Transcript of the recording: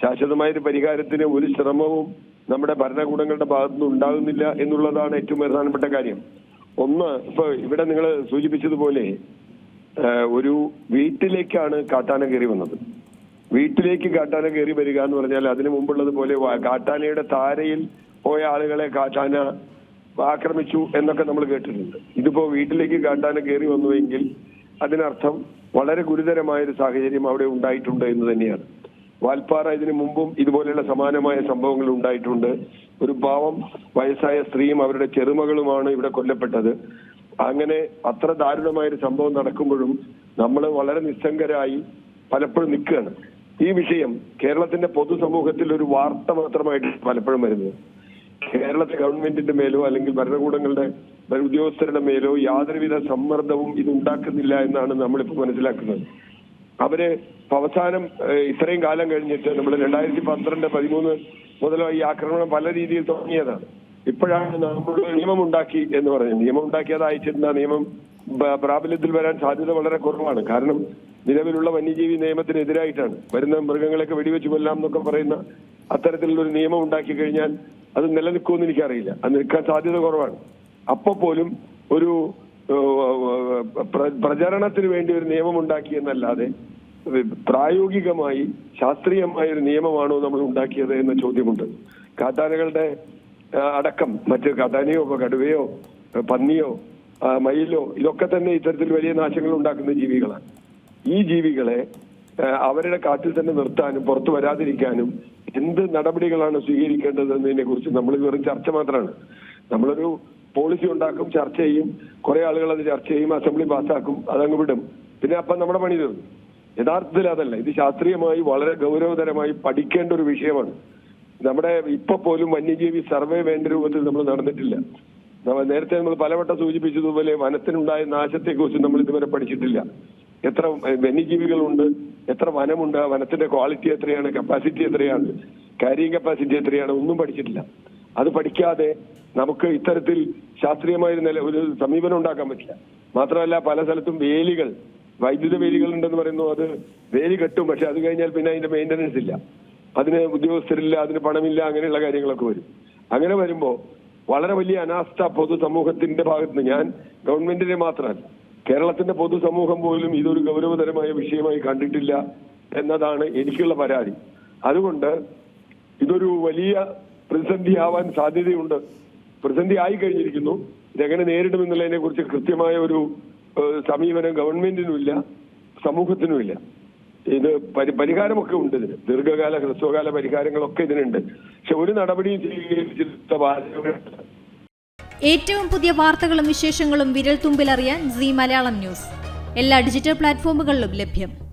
ശാശ്വതമായ ഒരു പരിഹാരത്തിന് ഒരു ശ്രമവും നമ്മുടെ ഭരണകൂടങ്ങളുടെ ഭാഗത്തുനിന്ന് ഉണ്ടാകുന്നില്ല എന്നുള്ളതാണ് ഏറ്റവും പ്രധാനപ്പെട്ട കാര്യം. ഒന്ന് ഇപ്പൊ ഇവിടെ നിങ്ങൾ സൂചിപ്പിച്ചതുപോലെ ഒരു വീട്ടിലേക്കാണ് കാട്ടാന കയറി വന്നത്. വീട്ടിലേക്ക് കാട്ടാന കയറി വരിക എന്ന് പറഞ്ഞാൽ അതിനു മുമ്പുള്ളതുപോലെ കാട്ടാനയുടെ താരയിൽ പോയ ആളുകളെ കാട്ടാന ആക്രമിച്ചു എന്നൊക്കെ നമ്മൾ കേട്ടിട്ടുണ്ട്. ഇതിപ്പോ വീട്ടിലേക്ക് കാട്ടാന കയറി വന്നുവെങ്കിൽ അതിനർത്ഥം വളരെ ഗുരുതരമായ ഒരു സാഹചര്യം അവിടെ ഉണ്ടായിട്ടുണ്ട് എന്ന് തന്നെയാണ്. വാൽപ്പാറ ഇതിനു മുമ്പും ഇതുപോലെയുള്ള സമാനമായ സംഭവങ്ങൾ ഉണ്ടായിട്ടുണ്ട്. ഒരു പാവം വയസ്സായ സ്ത്രീയും അവരുടെ ചെറുമകളുമാണ് ഇവിടെ കൊല്ലപ്പെട്ടത്. അങ്ങനെ അത്ര ദാരുണമായ ഒരു സംഭവം നടക്കുമ്പോഴും നമ്മൾ വളരെ നിസ്സംഗരായി പലപ്പോഴും നിൽക്കുകയാണ്. ഈ വിഷയം കേരളത്തിന്റെ പൊതുസമൂഹത്തിൽ ഒരു വാർത്ത മാത്രമായിട്ട് പലപ്പോഴും വരുന്നത്. കേരളത്തെ ഗവൺമെന്റിന്റെ മേലോ അല്ലെങ്കിൽ ഭരണകൂടങ്ങളുടെ ഉദ്യോഗസ്ഥരുടെ മേലോ യാതൊരുവിധ സമ്മർദ്ദവും ഇത് ഉണ്ടാക്കുന്നില്ല എന്നാണ് നമ്മളിപ്പോൾ മനസ്സിലാക്കുന്നത്. അവർ അവസാനം ഇത്രയും കാലം കഴിഞ്ഞിട്ട് നമ്മൾ രണ്ടായിരത്തി പന്ത്രണ്ട് പതിമൂന്ന് മുതലോ ഈ ആക്രമണം പല രീതിയിൽ തുടങ്ങിയതാണ്. ഇപ്പോഴാണ് നമ്മൾ നിയമം ഉണ്ടാക്കി എന്ന് പറഞ്ഞത് നിയമം ഉണ്ടാക്കിയത് അയച്ചിരുന്ന നിയമം പ്രാബല്യത്തിൽ വരാൻ സാധ്യത വളരെ കുറവാണ്. കാരണം നിലവിലുള്ള വന്യജീവി നിയമത്തിനെതിരായിട്ടാണ്. വരുന്ന മൃഗങ്ങളെയൊക്കെ വെടിവെച്ച് കൊല്ലാം എന്നൊക്കെ പറയുന്ന അത്തരത്തിലുള്ള ഒരു നിയമം ഉണ്ടാക്കി കഴിഞ്ഞാൽ അത് നിലനിൽക്കുമെന്ന് എനിക്കറിയില്ല. അത് നിൽക്കാൻ സാധ്യത കുറവാണ്. അപ്പോ പോലും ഒരു പ്രചരണത്തിന് വേണ്ടി ഒരു നിയമം ഉണ്ടാക്കി എന്നല്ലാതെ പ്രായോഗികമായി ശാസ്ത്രീയമായ ഒരു നിയമമാണോ നമ്മൾ ഉണ്ടാക്കിയത് എന്ന ചോദ്യമുണ്ട്. കാട്ടാനകളുടെ അടക്കം മറ്റ് കാട്ടാനയോ കടുവയോ പന്നിയോ മയിലോ ഇതൊക്കെ തന്നെ ഇത്തരത്തിൽ വലിയ നാശങ്ങൾ ഉണ്ടാക്കുന്ന ജീവികളാണ്. ഈ ജീവികളെ അവരുടെ കാട്ടിൽ തന്നെ നിർത്താനും പുറത്തു വരാതിരിക്കാനും എന്ത് നടപടികളാണ് സ്വീകരിക്കേണ്ടത് എന്നതിനെ കുറിച്ച് നമ്മൾ വെറും ചർച്ച മാത്രമാണ്. നമ്മളൊരു പോളിസി ഉണ്ടാക്കും ചർച്ച ചെയ്യും. കുറെ ആളുകൾ അത് ചർച്ച ചെയ്യും അസംബ്ലി പാസ്സാക്കും അതങ്ങ് വിടും. പിന്നെ അപ്പം നമ്മുടെ പണി തീർന്നു. യഥാർത്ഥത്തിൽ അതല്ല ഇത് ശാസ്ത്രീയമായി വളരെ ഗൗരവതരമായി പഠിക്കേണ്ട ഒരു വിഷയമാണ്. നമ്മുടെ ഇപ്പൊ പോലും വന്യജീവി സർവേ വേണ്ട രൂപത്തിൽ നമ്മൾ നടന്നിട്ടില്ല. നേരത്തെ നമ്മൾ പലവട്ടം സൂചിപ്പിച്ചതുപോലെ വനത്തിനുണ്ടായ നാശത്തെക്കുറിച്ച് നമ്മൾ ഇതുവരെ പഠിച്ചിട്ടില്ല. എത്ര വന്യജീവികളുണ്ട് എത്ര വനമുണ്ട് വനത്തിന്റെ ക്വാളിറ്റി എത്രയാണ് കപ്പാസിറ്റി എത്രയാണ് കാരിങ് കപ്പാസിറ്റി എത്രയാണ് ഒന്നും പഠിച്ചിട്ടില്ല. അത് പഠിക്കാതെ നമുക്ക് ഇത്തരത്തിൽ ശാസ്ത്രീയമായ ഒരു നില ഒരു സമീപനം ഉണ്ടാക്കാൻ പറ്റില്ല. മാത്രമല്ല പല സ്ഥലത്തും വേലികൾ വൈദ്യുത വേലികൾ ഉണ്ടെന്ന് പറയുന്നു. അത് വേലി കെട്ടും പക്ഷെ അത് കഴിഞ്ഞാൽ പിന്നെ അതിന്റെ മെയിന്റനൻസ് ഇല്ല. അതിന് ഉദ്യോഗസ്ഥരില്ല അതിന് പണമില്ല അങ്ങനെയുള്ള കാര്യങ്ങളൊക്കെ വരും. അങ്ങനെ വരുമ്പോൾ വളരെ വലിയ അനാസ്ഥ പൊതുസമൂഹത്തിന്റെ ഭാഗത്ത് ഞാൻ ഗവൺമെന്റിനെ മാത്രമല്ല കേരളത്തിന്റെ പൊതുസമൂഹം പോലും ഇതൊരു ഗൗരവതരമായ വിഷയമായി കണ്ടിട്ടില്ല എന്നതാണ് എനിക്കുള്ള പരാതി. അതുകൊണ്ട് ഇതൊരു വലിയ പ്രതിസന്ധിയാവാൻ സാധ്യതയുണ്ട്. പ്രതിസന്ധി ആയി കഴിഞ്ഞിരിക്കുന്നു ഇതെങ്ങനെ നേരിടുമെന്നുള്ളതിനെ കുറിച്ച് കൃത്യമായ ഒരു സമീപനം ഗവൺമെന്റിനുമില്ല സമൂഹത്തിനുമില്ല. ഇത് പരി പരിഹാരമൊക്കെ ഉണ്ട് ഇതിന്. ദീർഘകാല ഹ്രസ്വകാല പരിഹാരങ്ങളൊക്കെ ഇതിനുണ്ട്. പക്ഷെ ഒരു നടപടിയും സ്വീകരിച്ചിട്ട് ഏറ്റവും പുതിയ വാർത്തകളും വിശേഷങ്ങളും വിരൽ തുമ്പിലറിയാൻ സി മലയാളം ന്യൂസ്. എല്ലാ ഡിജിറ്റൽ പ്ലാറ്റ്ഫോമുകളിലും ലഭ്യം.